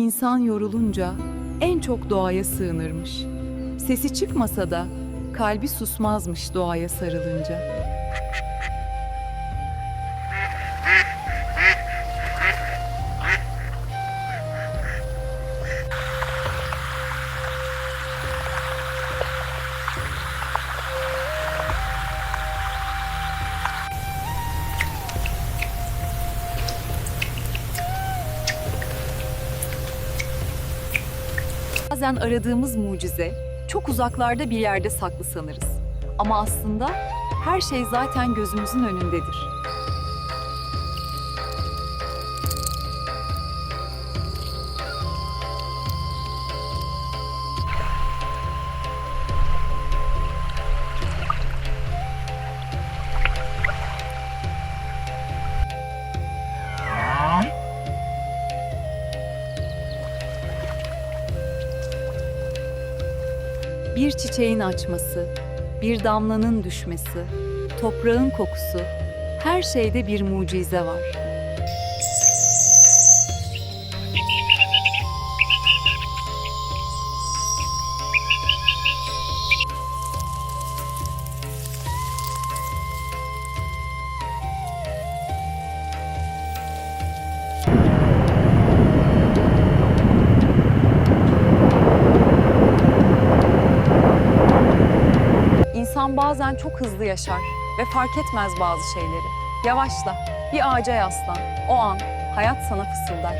İnsan yorulunca en çok doğaya sığınırmış. Sesi çıkmasa da kalbi susmazmış doğaya sarılınca. Bazen aradığımız mucize çok uzaklarda bir yerde saklı sanırız. Ama aslında her şey zaten gözümüzün önündedir. Bir çiçeğin açması, bir damlanın düşmesi, toprağın kokusu, her şeyde bir mucize var. Bazen çok hızlı yaşar ve fark etmez bazı şeyleri. Yavaşla, bir ağaca yaslan. O an hayat sana fısıldar.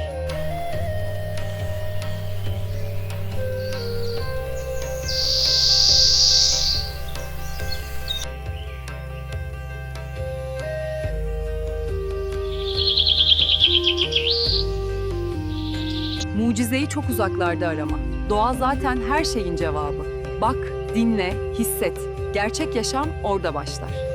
Mucizeyi çok uzaklarda arama. Doğa zaten her şeyin cevabı. Bak, dinle, hisset. Gerçek yaşam orada başlar.